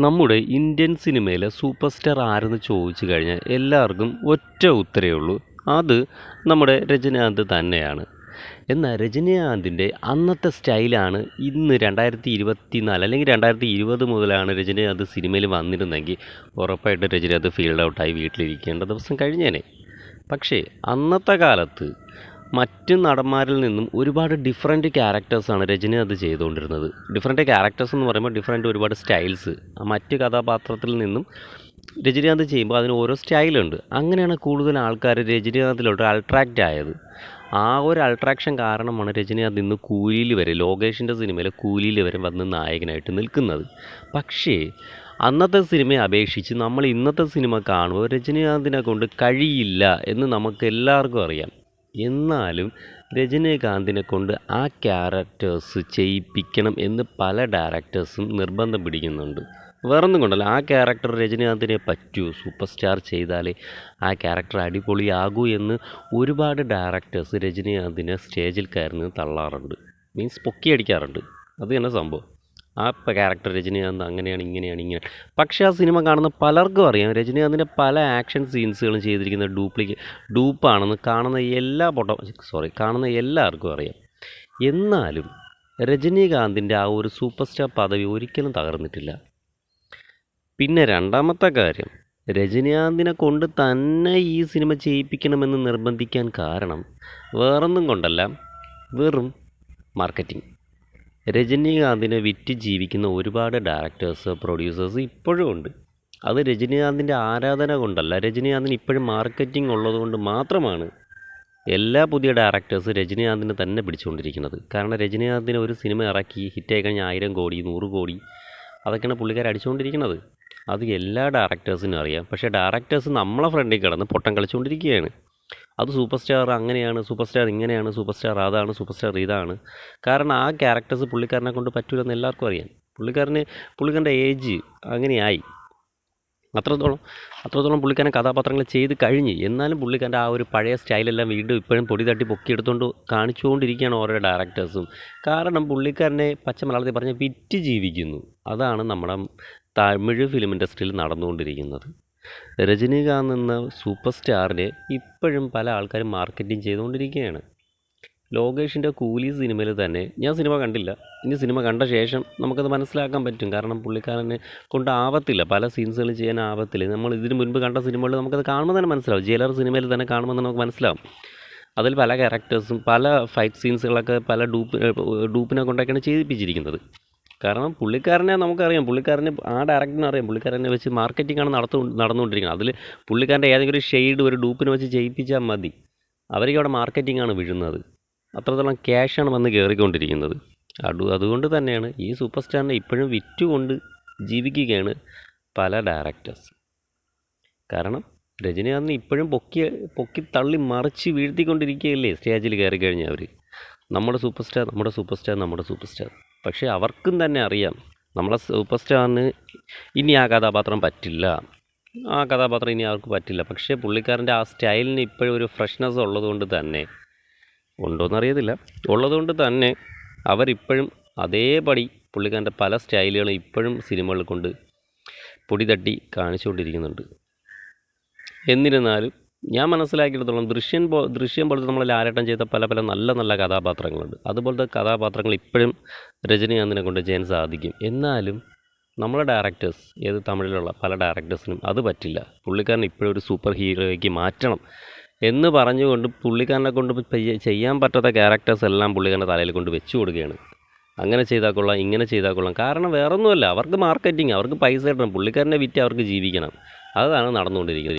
നമ്മുടെ ഇന്ത്യൻ സിനിമയിലെ super star ആരെന്ന് ചോദിച്ചു കഴിഞ്ഞാൽ എല്ലാവർക്കും ഒറ്റ ഉത്തരേ ഉള്ളൂ. അത് നമ്മുടെ രജനീകാന്ത് തന്നെയാണ്. എന്നാൽ രജനീകാന്തിന്റെ അന്നത്തെ സ്റ്റൈലാണ് ഇന്ന് രണ്ടായിരത്തി ഇരുപത്തി നാല് അല്ലെങ്കിൽ രണ്ടായിരത്തി ഇരുപത് മുതലാണ് രജനീകാന്ത് സിനിമയിൽ വന്നിരുന്നെങ്കിൽ ഉറപ്പായിട്ട് രജനീകാന്ത് ഫീൽഡ് ഔട്ടായി വീട്ടിലിരിക്കേണ്ട ദിവസം കഴിഞ്ഞേനെ. പക്ഷേ അന്നത്തെ കാലത്ത് മറ്റ് നടന്മാരിൽ നിന്നും ഒരുപാട് ഡിഫറെന്റ് ക്യാരക്ടേഴ്സാണ് രജനി അത് ചെയ്തുകൊണ്ടിരുന്നത്. ഡിഫറെന്റ് ക്യാരക്ടേഴ്സ് എന്ന് പറയുമ്പോൾ ഡിഫറെന്റ് ഒരുപാട് സ്റ്റൈൽസ് മറ്റ് കഥാപാത്രത്തിൽ നിന്നും രജനീകാന്ത് ചെയ്യുമ്പോൾ അതിന് ഓരോ സ്റ്റൈലുണ്ട് അങ്ങനെയാണ് കൂടുതൽ ആൾക്കാർ രജനീകാന്തിലോട്ട് അൾട്രാക്റ്റ് ആയത്. ആ ഒരു അൾട്രാക്ഷൻ കാരണമാണ് രജനീകാന്ത് ഇന്ന് കൂലിയിൽ വരെ ലോകേഷിന്റെ സിനിമയിലെ കൂലിയിൽ വരെ വന്ന് നായകനായിട്ട് നിൽക്കുന്നത്. പക്ഷേ അന്നത്തെ സിനിമയെ അപേക്ഷിച്ച് നമ്മൾ ഇന്നത്തെ സിനിമ കാണുമ്പോൾ രജനീകാന്തിനെ കൊണ്ട് കഴിയില്ല എന്ന് നമുക്ക് എല്ലാവർക്കും അറിയാം. എന്നാലും രജനീകാന്തിനെ കൊണ്ട് ആ ക്യാരക്ടേഴ്സ് ചെയ്യിപ്പിക്കണം എന്ന് പല ഡയറക്ടേഴ്സും നിർബന്ധം പിടിക്കുന്നുണ്ട്. വേറൊന്നും കൊണ്ടല്ല ആ ക്യാരക്ടർ രജനീകാന്തിനെ പറ്റൂ സൂപ്പർ സ്റ്റാർ ചെയ്താലേ ആ ക്യാരക്ടർ അടിപൊളിയാകൂ എന്ന് ഒരുപാട് ഡയറക്ടേഴ്സ് രജനീകാന്തിനെ സ്റ്റേജിൽ കയറുന്നത് തള്ളാറുണ്ട്. മീൻസ് പൊക്കി അടിക്കാറുണ്ട് അത് തന്നെ സംഭവം. ആ ക്യാരക്ടർ രജനീകാന്ത് അങ്ങനെയാണ് ഇങ്ങനെയാണ് ഇങ്ങനെ പക്ഷേ ആ സിനിമ കാണുന്ന പലർക്കും അറിയാം. രജനീകാന്തിന്റെ പല ആക്ഷൻ സീൻസുകളും ചെയ്തിരിക്കുന്ന ഡ്യൂപ്ലിക്ക് ഡൂപ്പാണെന്ന് കാണുന്ന എല്ലാ പൊട്ട സോറി കാണുന്ന എല്ലാവർക്കും അറിയാം. എന്നാലും രജനീകാന്തിന്റെ ആ ഒരു സൂപ്പർ സ്റ്റാർ പദവി ഒരിക്കലും തകർന്നിട്ടില്ല. പിന്നെ രണ്ടാമത്തെ കാര്യം രജനീകാന്തിനെ കൊണ്ട് തന്നെ ഈ സിനിമ ചെയ്യിപ്പിക്കണമെന്ന് നിർബന്ധിക്കാൻ കാരണം വേറൊന്നും കൊണ്ടല്ല വെറും മാർക്കറ്റിംഗ് രജനീകാന്തിനെ വിറ്റ് ജീവിക്കുന്ന ഒരുപാട് ഡയറക്ടേഴ്സ് പ്രൊഡ്യൂസേഴ്സ് ഇപ്പോഴും ഉണ്ട്. അത് രജനീകാന്തിന്റെ ആരാധന കൊണ്ടല്ല. രജനീകാന്തിന് ഇപ്പോഴും മാർക്കറ്റിംഗ് ഉള്ളതുകൊണ്ട് മാത്രമാണ് എല്ലാ പുതിയ ഡയറക്ടേഴ്സ് രജനീകാന്തിനെ തന്നെ പിടിച്ചുകൊണ്ടിരിക്കുന്നത്. കാരണം രജനീകാന്തിന് ഒരു സിനിമ ഇറക്കി ഹിറ്റായി കഴിഞ്ഞാൽ ആയിരം കോടി നൂറ് കോടി അതൊക്കെയാണ് പുള്ളിക്കാർ അടിച്ചുകൊണ്ടിരിക്കുന്നത്. അത് എല്ലാ ഡയറക്ടേഴ്സിനും അറിയാം. പക്ഷേ ഡയറക്ടേഴ്സ് നമ്മളെ ഫ്രണ്ടിൽ കിടന്ന് പൊട്ടം കളിച്ചുകൊണ്ടിരിക്കുകയാണ്. അത് സൂപ്പർ സ്റ്റാർ അങ്ങനെയാണ് സൂപ്പർ സ്റ്റാർ ഇങ്ങനെയാണ് സൂപ്പർ സ്റ്റാർ അതാണ് സൂപ്പർ സ്റ്റാർ ഇതാണ്. കാരണം ആ ക്യാരക്ടേഴ്സ് പുള്ളിക്കാരനെ കൊണ്ട് പറ്റൂലെന്ന് എല്ലാവർക്കും അറിയാം. പുള്ളിക്കാരന് പുള്ളിക്കാരന്റെ ഏജ് അങ്ങനെയായി. അത്രത്തോളം അത്രത്തോളം പുള്ളിക്കാരൻ കഥാപാത്രങ്ങൾ ചെയ്ത് കഴിഞ്ഞ് എന്നാലും പുള്ളിക്കാരന്റെ ആ ഒരു പഴയ സ്റ്റൈലെല്ലാം വീണ്ടും ഇപ്പോഴും പൊടി തട്ടി പൊക്കിയെടുത്തുകൊണ്ട് കാണിച്ചുകൊണ്ടിരിക്കുകയാണ് ഓരോ ഡയറക്ടേഴ്സും. കാരണം പുള്ളിക്കാരനെ പച്ച മലയാളത്തിൽ പറഞ്ഞ വിറ്റ് ജീവിക്കുന്നു. അതാണ് നമ്മുടെ തമിഴ് ഫിലിം ഇൻഡസ്ട്രിയിൽ നടന്നുകൊണ്ടിരിക്കുന്നത്. രജനീകാന്ത് എന്ന സൂപ്പർ സ്റ്റാറിനെ ഇപ്പോഴും പല ആൾക്കാരും മാർക്കറ്റിംഗ് ചെയ്തുകൊണ്ടിരിക്കുകയാണ്. ലോകേഷിന്റെ കൂലി സിനിമയിൽ തന്നെ ഞാൻ സിനിമ കണ്ടില്ല. ഇനി സിനിമ കണ്ട ശേഷം നമുക്കത് മനസ്സിലാക്കാൻ പറ്റും. കാരണം പുള്ളിക്കാരനെ കൊണ്ടാവത്തില്ല പല സീൻസുകൾ ചെയ്യാൻ ആവത്തില്ല. നമ്മൾ ഇതിനു മുൻപ് കണ്ട സിനിമകളിൽ നമുക്കത് കാണുമ്പോൾ തന്നെ മനസ്സിലാവും. ജയിലർ സിനിമയിൽ തന്നെ കാണുമ്പോൾ തന്നെ നമുക്ക് മനസ്സിലാവും. അതിൽ പല ക്യാരക്ടേഴ്സും പല ഫൈറ്റ് സീൻസുകളൊക്കെ പല ഡൂപ്പ് ഡൂപ്പിനെ കൊണ്ടൊക്കെയാണ് ചെയ്യിപ്പിച്ചിരിക്കുന്നത്. കാരണം പുള്ളിക്കാരനെ നമുക്കറിയാം. പുള്ളിക്കാരനെ ആ ഡയറക്ടറിനെ അറിയാം. പുള്ളിക്കാരനെ വെച്ച് ആണ് നടത്തു നടന്നുകൊണ്ടിരിക്കുന്നത്. അതിൽ പുള്ളിക്കാരന്റെ ഏതെങ്കിലും ഒരു ഷെയ്ഡ് ഒരു ഡൂപ്പിനെ വെച്ച് ചെയ്യിപ്പിച്ചാൽ മതി. അവർക്ക് അവിടെ മാർക്കറ്റിംഗ് ആണ് വീഴുന്നത്. അത്രത്തോളം ക്യാഷാണ് വന്ന് കയറിക്കൊണ്ടിരിക്കുന്നത് അതു അതുകൊണ്ട് തന്നെയാണ് ഈ സൂപ്പർ സ്റ്റാറിനെ ഇപ്പോഴും വിറ്റുകൊണ്ട് ജീവിക്കുകയാണ് പല ഡയറക്ടേഴ്സ് കാരണം രജനീകാന്തിന് ഇപ്പോഴും പൊക്കി പൊക്കി തള്ളി മറിച്ച് വീഴ്ത്തിക്കൊണ്ടിരിക്കുകയല്ലേ സ്റ്റേജിൽ കയറി കഴിഞ്ഞാൽ അവർ നമ്മുടെ സൂപ്പർ സ്റ്റാർ നമ്മുടെ സൂപ്പർ സ്റ്റാർ നമ്മുടെ സൂപ്പർ സ്റ്റാർ പക്ഷേ അവർക്കും തന്നെ അറിയാം. നമ്മളെ സൂപ്പർ സ്റ്റാറിന് ഇനി ആ കഥാപാത്രം പറ്റില്ല. ആ കഥാപാത്രം ഇനി അവർക്ക് പറ്റില്ല. പക്ഷേ പുള്ളിക്കാരന്റെ ആ സ്റ്റൈലിന് ഇപ്പോഴും ഒരു ഫ്രഷ്നെസ് ഉള്ളതുകൊണ്ട് തന്നെ ഉണ്ടോയെന്നറിയത്തില്ല ഉള്ളതുകൊണ്ട് തന്നെ അവരിപ്പോഴും അതേപടി പുള്ളിക്കാരന്റെ പല സ്റ്റൈലുകളും ഇപ്പോഴും സിനിമകൾ കൊണ്ട് പൊടി തട്ടി കാണിച്ചുകൊണ്ടിരിക്കുന്നുണ്ട്. എന്നിരുന്നാലും ഞാൻ മനസ്സിലാക്കിയിടത്തോളം ദൃശ്യം പോ ദൃശ്യം പോലത്തെ നമ്മൾ ലാലേട്ടൻ ചെയ്ത പല പല നല്ല നല്ല കഥാപാത്രങ്ങളുണ്ട്. അതുപോലത്തെ കഥാപാത്രങ്ങൾ ഇപ്പോഴും രജനീകാന്തിനെ കൊണ്ട് ചെയ്യാൻ സാധിക്കും. എന്നാലും നമ്മളെ ഡയറക്ടേഴ്സ് ഏത് തമിഴിലുള്ള പല ഡയറക്ടേഴ്സിനും അത് പറ്റില്ല. പുള്ളിക്കാരൻ ഇപ്പോഴും ഒരു സൂപ്പർ ഹീറോയ്ക്ക് മാറ്റണം എന്ന് പറഞ്ഞുകൊണ്ട് പുള്ളിക്കാരനെ കൊണ്ട് ചെയ്യാൻ പറ്റാത്ത ക്യാരക്ടേഴ്സ് എല്ലാം പുള്ളിക്കാരന്റെ തലയിൽ കൊണ്ട് വെച്ചു കൊടുക്കുകയാണ്. അങ്ങനെ ചെയ്താൽ കൊള്ളാം ഇങ്ങനെ ചെയ്താൽ കൊള്ളാം. കാരണം വേറൊന്നുമല്ല അവർക്ക് മാർക്കറ്റിംഗ് അവർക്ക് പൈസ കിട്ടണം. പുള്ളിക്കാരനെ വിറ്റ് അവർക്ക് ജീവിക്കണം. അതാണ് നടന്നുകൊണ്ടിരിക്കുന്നത്.